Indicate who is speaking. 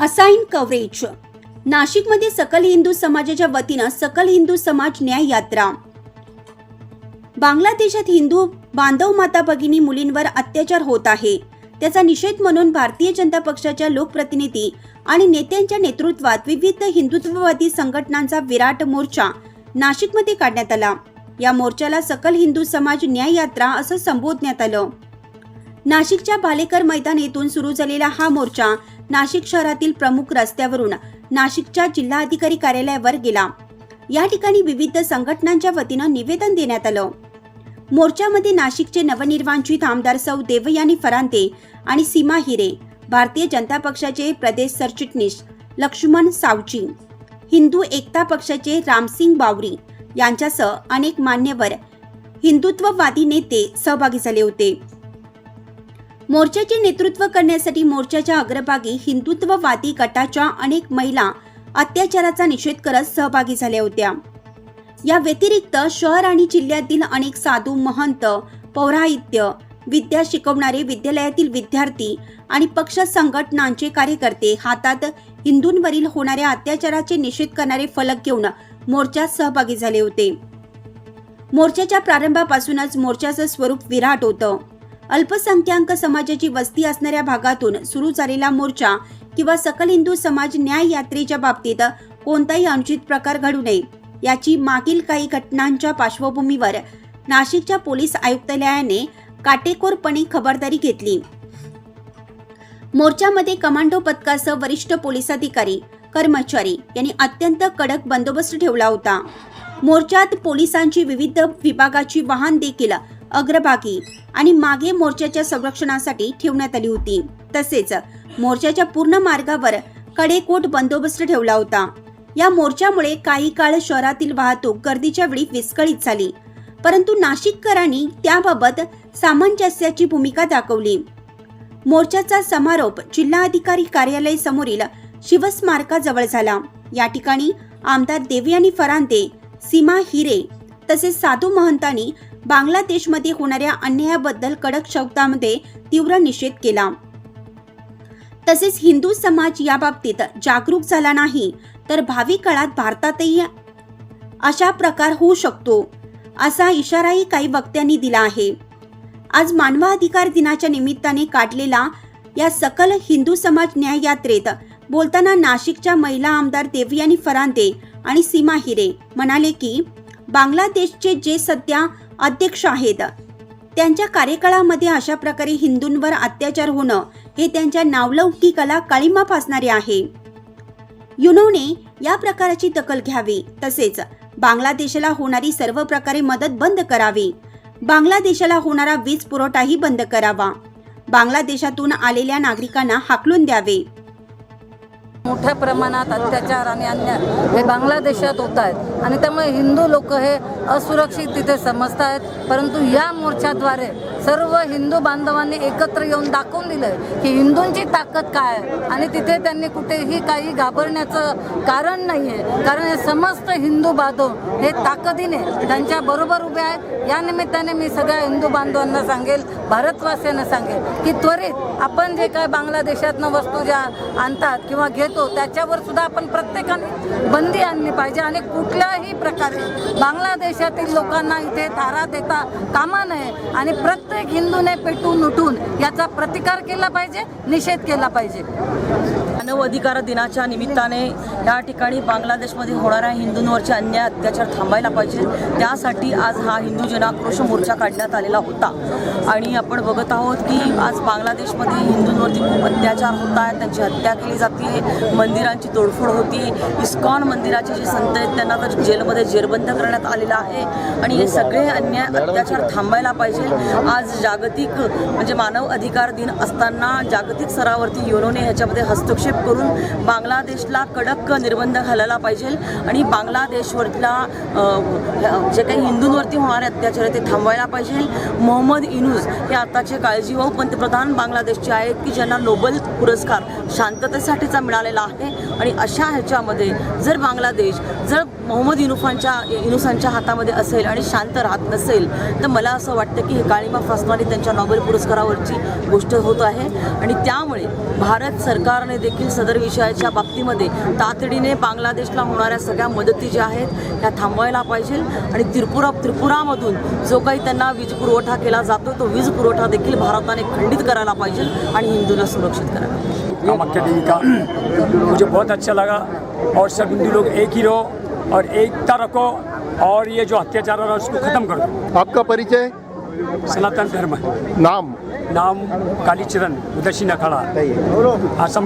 Speaker 1: Assign coverage. नाशिकमध्ये सकल हिंदू समाजाच्या वतीनं सकल हिंदू समाज न्याय यात्रा. बांगलादेशात हिंदू बांधव माता भगिनी मुलींवर अत्याचार होत आहे. त्याचा निषेध म्हणून भारतीय जनता पक्षाच्या लोकप्रतिनिधी आणि नेत्यांच्या नेतृत्वात विविध हिंदुत्ववादी संघटनांचा विराट मोर्चा नाशिकमध्ये काढण्यात आला. या मोर्चाला सकल हिंदू समाज न्याय यात्रा असं संबोधण्यात आलं. नाशिकच्या भालेकर मैदान येथून सुरू झालेला हा मोर्चा नाशिक शहरातील प्रमुख रस्त्यावरून नाशिकच्या जिल्हाधिकारी कार्यालयावर गेला. या ठिकाणी विविध संघटनांच्या वतीनं निवेदन देण्यात आलं. मोर्चामध्ये नाशिकचे नवनिर्वांचित आमदार सौ देवयानी फरांते आणि सीमा हिरे भारतीय जनता पक्षाचे प्रदेश सरचिटणीस लक्ष्मण सावची हिंदू एकता पक्षाचे रामसिंग बावरी यांच्यासह अनेक मान्यवर हिंदुत्ववादी नेते सहभागी झाले होते. मोर्चाचे नेतृत्व करण्यासाठी मोर्चाच्या अग्रभागी हिंदुत्ववादी गटाच्या अनेक महिला अत्याचाराचा निषेध करत सहभागी झाल्या होत्या. या व्यतिरिक्त शहर आणि जिल्ह्यातील अनेक साधू महंत पौराहित्य विद्या शिकवणारे विद्यालयातील विद्यार्थी आणि पक्ष संघटनांचे कार्यकर्ते हातात हिंदूंवरील होणाऱ्या अत्याचाराचे निषेध करणारे फलक घेऊन मोर्चात सहभागी झाले होते. मोर्चाच्या प्रारंभापासूनच मोर्चाचं स्वरूप विराट होतं. अल्पसंख्याक समाजाची वस्ती असणाऱ्या भागातून सुरू झालेला मोर्चा किंवा सकल हिंदू समाज न्याय यात्रेच्या बाबतीत कोणताही अनुचित प्रकार घडू नये याची मागील काही घटनांच्या पार्श्वभूमीवर नाशिकच्या पोलीस आयुक्तालयाने काटेकोरपणे खबरदारी घेतली. मोर्चामध्ये कमांडो पथकासह वरिष्ठ पोलीस अधिकारी कर्मचारी यांनी अत्यंत कडक बंदोबस्त ठेवला होता. मोर्चात पोलिसांची विविध विभागाची वाहन देखील अग्रभागी आणि मागे मोर्चाच्या संरक्षणासाठी ठेवण्यात आली होती. तसेच मोर्चाच्या पूर्ण मार्गावर कडेकोट बंदोबस्त ठेवला होता. या मोर्चामुळे काही काळ शहरातील वाहतूक गर्दीच्या वेळी विस्कळीत झाली. परंतु नाशिककरांनी त्याबाबत सामंजस्याची भूमिका दाखवली. मोर्चाचा समारोप जिल्हाधिकारी कार्यालय समोरील शिवस्मारकाजवळ झाला. या ठिकाणी आमदार देवयानी फरांते सीमा हिरे तसेच साधू महंतांनी बांगलादेशमध्ये होणाऱ्या अन्यायाबद्दल कडक शब्दामध्ये तीव्र निषेध केला. तसेच हिंदू समाज याबाबतीत जागरूक झाला नाही तर भावी काळात भारतातही अशा प्रकार होऊ शकतो असा इशाराही काही वक्त्यांनी दिला आहे. आज मानवाधिकार दिनाच्या निमित्ताने काढलेला या सकल हिंदू समाज न्याय यात्रेत बोलताना नाशिकच्या महिला आमदार देवयानी फरांदे आणि सीमा हिरे म्हणाले की बांगलादेशचे जे सध्या अध्यक्ष आहेत. त्यांच्या कार्यकाळामध्ये अशा प्रकारे हिंदूंवर अत्याचार होणं हे त्यांच्या नावलौकिकाला काळीमा फासणारे आहे. युनोने या प्रकाराची दखल घ्यावी. तसेच बांगलादेशाला होणारी सर्व प्रकारे मदत बंद करावी. बांगलादेशाला होणारा वीज पुरवठाही बंद करावा. बांगलादेशातून आलेल्या नागरिकांना हाकलून द्यावे.
Speaker 2: मोठ्या प्रमाणात अत्याचार आणि अन्याय हे बांगलादेशात होत आहेत. आणि त्यामुळे हिंदू लोक हे असुरक्षित तिथे समजत आहेत. परंतु या मोर्चाद्वारे सर्व हिंदू बांधवांनी एकत्र येऊन दाखवून दिलं आहे की हिंदूंची ताकद काय आहे. आणि तिथे त्यांनी कुठेही काही घाबरण्याचं कारण नाही आहे कारण हे समस्त हिंदू बांधव हे ताकदीने त्यांच्या बरोबर उभे आहेत. या निमित्ताने मी सगळ्या हिंदू बांधवांना सांगेल भारतवासियांना सांगेल की त्वरित आपण जे काय बांगलादेशातनं वस्तू ज्या आणतात किंवा घेतो त्याच्यावर सुद्धा आपण प्रत्येकाने बंदी आणली पाहिजे आणि कुठल्याही प्रकारे बांगलादेशातील लोकांना इथे थारा देता कामा नये आणि प्रत्येक हिंदूने पेटून उठून याचा प्रतिकार केला पाहिजे निषेध केला पाहिजे.
Speaker 3: मानव अधिकार दिनाच्या निमित्ताने या ठिकाणी बांगलादेशमध्ये होणाऱ्या हिंदूंवरचे अन्याय अत्याचार थांबायला पाहिजे. त्यासाठी आज हा हिंदू जनाक्रोश मोर्चा काढण्यात आलेला होता. आणि आपण बघत आहोत की आज बांगलादेशमध्ये हिंदूंवरती खूप अत्याचार होत आहेत. त्यांची हत्या केली जाते. मंदिरांची तोडफोड होती. इस्कॉन मंदिराचे जे संत आहेत त्यांना तर जेलमध्ये जेरबंद करण्यात आलेलं आहे. आणि हे सगळे अन्याय अत्याचार थांबायला पाहिजे. आज जागतिक म्हणजे मानव अधिकार दिन असताना जागतिक स्तरावरती युनोने ह्याच्यामध्ये हस्तक्षेप करून बांगलादेशला कडक निर्बंध घालायला पाहिजे आणि बांगलादेशवरला जे काही हिंदूंवरती होणारे अत्याचार आहे ते थांबवायला पाहिजे. मोहम्मद इनूज हे आताचे काळजीवाहू पंतप्रधान बांगलादेशचे आहेत की ज्यांना नोबेल पुरस्कार शांततेसाठीचा मिळालेला आहे. आणि अशा ह्याच्यामध्ये जर बांगलादेश जर मोहम्मद युनुफांच्या युनुसांच्या हातामध्ये असेल आणि शांत राहत नसेल तर मला असं वाटतं की हे काळीमा फासणारी त्यांच्या नॉबेल पुरस्कारावरची गोष्ट होत आहे. आणि त्यामुळे भारत सरकारने देखील सदर विषयाच्या बाबतीमध्ये तातडीने बांगलादेशला होणाऱ्या सगळ्या मदती ज्या आहेत ह्या थांबवायला पाहिजे. आणि त्रिपुरा त्रिपुरामधून जो काही त्यांना वीज पुरवठा केला जातो तो वीज पुरवठा देखील भारताने खंडित करायला पाहिजे आणि हिंदूला सुरक्षित करायला पाहिजे.
Speaker 4: कामाख्या देवी का? मुझे बहुत अच्छा लगा। और सब हिंदू लोग एक ही रहो और एकता रखो और ये जो अत्याचार हो रहा है उसको खत्म करो। दो
Speaker 5: आपका परिचय?
Speaker 4: सनातन धर्म।
Speaker 5: नाम?
Speaker 4: नाम कालीचरण उदर्शी अखाड़ा। असम